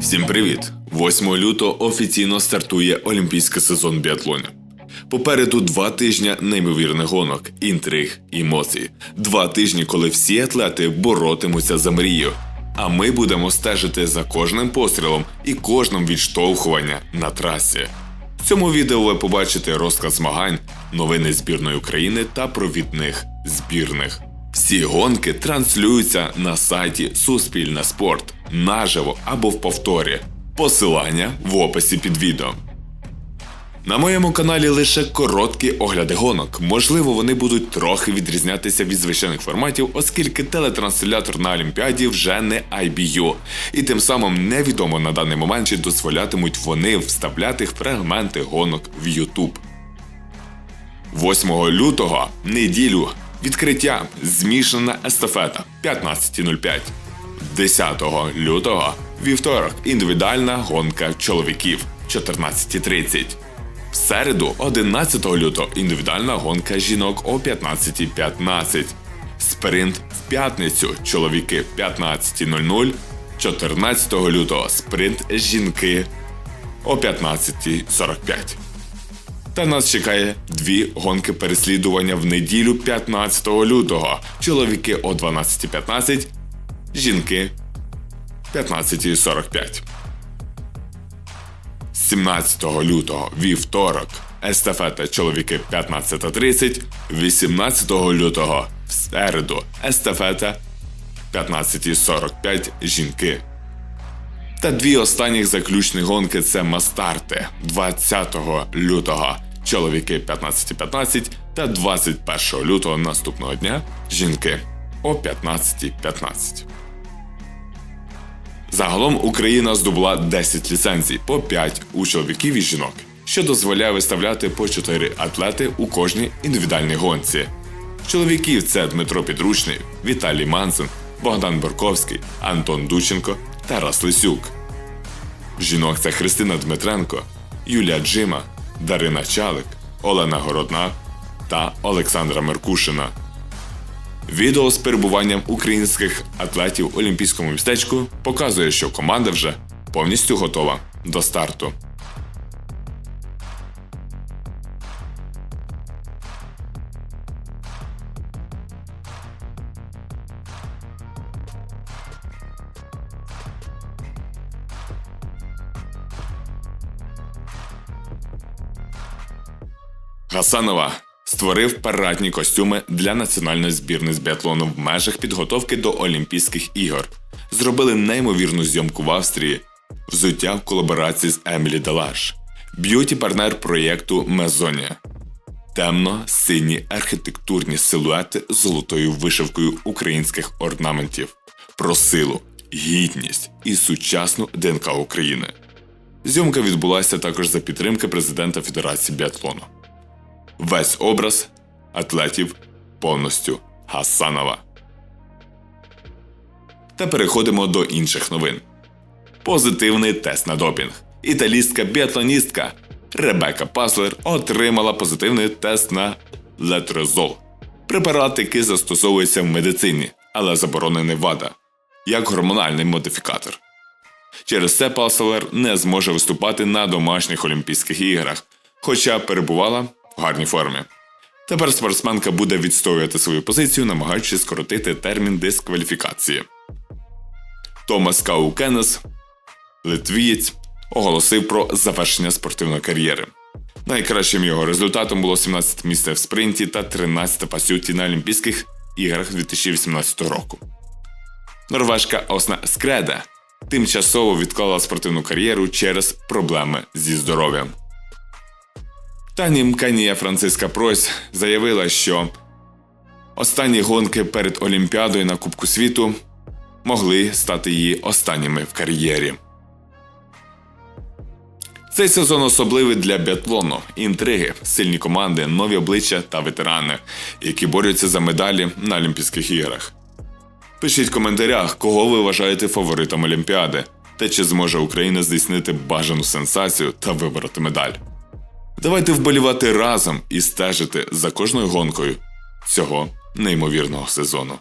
Всім привіт! 8 лютого офіційно стартує олімпійський сезон біатлонів. Попереду два тижні неймовірних гонок, інтриг, емоцій. Два тижні, коли всі атлети боротимуться за мрію. А ми будемо стежити за кожним пострілом і кожним відштовхування на трасі. В цьому відео ви побачите розклад змагань, новини збірної України та провідних збірних. Всі гонки транслюються на сайті Суспільне спорт наживо або в повторі. Посилання в описі під відео. На моєму каналі лише короткі огляди гонок. Можливо, вони будуть трохи відрізнятися від звичайних форматів, оскільки телетранслятор на Олімпіаді вже не IBU. І тим самим невідомо на даний момент, чи дозволятимуть вони вставляти фрагменти гонок в YouTube. 8 лютого неділю відкриття змішана естафета 15.05. 10 лютого вівторок індивідуальна гонка чоловіків 14.30. В середу, 11 лютого, індивідуальна гонка жінок о 15.15. Спринт в п'ятницю чоловіки 15.00. 14 лютого спринт жінки о 15.45. Та нас чекає дві гонки переслідування в неділю 15 лютого. Чоловіки о 12.15, жінки 15.45. 17 лютого вівторок. Естафета чоловіки 15.30, 18 лютого в середу. Естафета 15.45 жінки. Та дві останніх заключні гонки це мастарти 20 лютого. Чоловіки 15.15 та 21 лютого наступного дня жінки о 15.15. Загалом Україна здобула 10 ліцензій по 5 у чоловіків і жінок, що дозволяє виставляти по 4 атлети у кожній індивідуальній гонці. Чоловіків це Дмитро Підручний, Віталій Манзин, Богдан Борковський, Антон Дученко Тарас Лисюк. Жінок це Христина Дмитренко, Юлія Джима, Дарина Чалик, Олена Городна та Олександра Меркушина. Відео з перебуванням українських атлетів у олімпійському містечку показує, що команда вже повністю готова до старту. Гасанова створив парадні костюми для національної збірної з біатлону в межах підготовки до Олімпійських ігор. Зробили неймовірну зйомку в Австрії, взуття в колаборації з Емілі Далаш, б'юті партнер проєкту Мезонія. Темно-сині архітектурні силуети з золотою вишивкою українських орнаментів про силу, гідність і сучасну ДНК України. Зйомка відбулася також за підтримки президента Федерації біатлону. Весь образ атлетів повністю Гасанова. Та переходимо до інших новин. Позитивний тест на допінг. Італійська біатлоністка Ребека Паслер отримала позитивний тест на летрозол. Препарат, який застосовується в медицині, але заборонений ВАДА, як гормональний модифікатор. Через це Паслер не зможе виступати на домашніх Олімпійських іграх, хоча перебувала гарній формі. Тепер спортсменка буде відстоювати свою позицію, намагаючись скоротити термін дискваліфікації. Томас Каукенес, литвієць, оголосив про завершення спортивної кар'єри. Найкращим його результатом було 17 місце в спринті та 13 пасюті на Олімпійських іграх 2018 року. Норвежка Осна Скреда тимчасово відклала спортивну кар'єру через проблеми зі здоров'ям. Та німканія Франциска Прось заявила, що останні гонки перед Олімпіадою на Кубку світу могли стати її останніми в кар'єрі. Цей сезон особливий для біатлону, інтриги, сильні команди, нові обличчя та ветерани, які борються за медалі на Олімпійських іграх. Пишіть в коментарях, кого ви вважаєте фаворитом Олімпіади, та чи зможе Україна здійснити бажану сенсацію та вибороти медаль. Давайте вболівати разом і стежити за кожною гонкою цього неймовірного сезону.